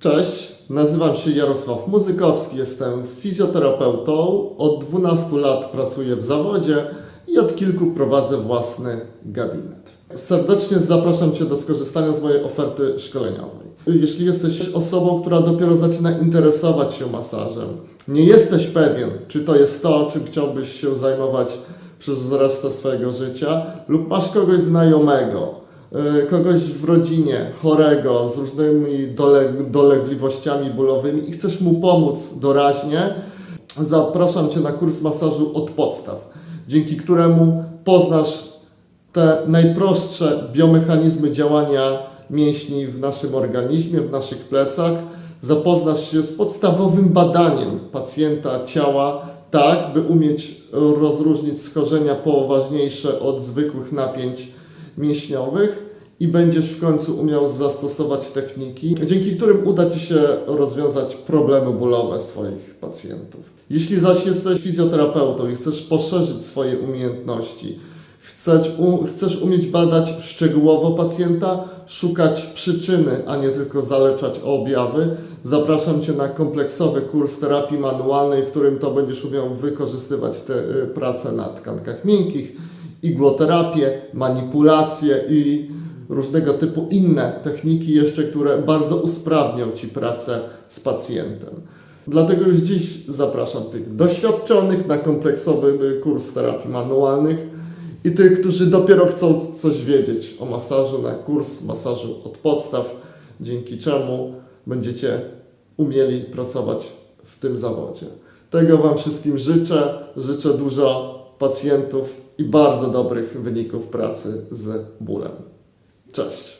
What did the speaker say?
Cześć, nazywam się Jarosław Muzykowski, jestem fizjoterapeutą. Od 12 lat pracuję w zawodzie i od kilku prowadzę własny gabinet. Serdecznie zapraszam Cię do skorzystania z mojej oferty szkoleniowej. Jeśli jesteś osobą, która dopiero zaczyna interesować się masażem, nie jesteś pewien, czy to jest to, czym chciałbyś się zajmować przez resztę swojego życia, lub masz kogoś znajomego, kogoś w rodzinie chorego z różnymi doleg- dolegliwościami bólowymi i chcesz mu pomóc doraźnie, zapraszam Cię na kurs masażu od podstaw, dzięki któremu poznasz te najprostsze biomechanizmy działania mięśni w naszym organizmie, w naszych plecach, zapoznasz się z podstawowym badaniem pacjenta ciała, tak by umieć rozróżnić schorzenia poważniejsze od zwykłych napięć mięśniowych i będziesz w końcu umiał zastosować techniki, dzięki którym uda Ci się rozwiązać problemy bólowe swoich pacjentów. Jeśli zaś jesteś fizjoterapeutą i chcesz poszerzyć swoje umiejętności, chcesz, umieć badać szczegółowo pacjenta, szukać przyczyny, a nie tylko zaleczać objawy, zapraszam Cię na kompleksowy kurs terapii manualnej, w którym to będziesz umiał wykorzystywać te y, prace na tkankach miękkich, igłoterapię, manipulacje i różnego typu inne techniki jeszcze, które bardzo usprawnią Ci pracę z pacjentem. Dlatego już dziś zapraszam tych doświadczonych na kompleksowy kurs terapii manualnych i tych, którzy dopiero chcą coś wiedzieć o masażu na kurs masażu od podstaw, dzięki czemu będziecie umieli pracować w tym zawodzie. Tego Wam wszystkim życzę. Życzę dużo pacjentów i bardzo dobrych wyników pracy z bólem. Cześć.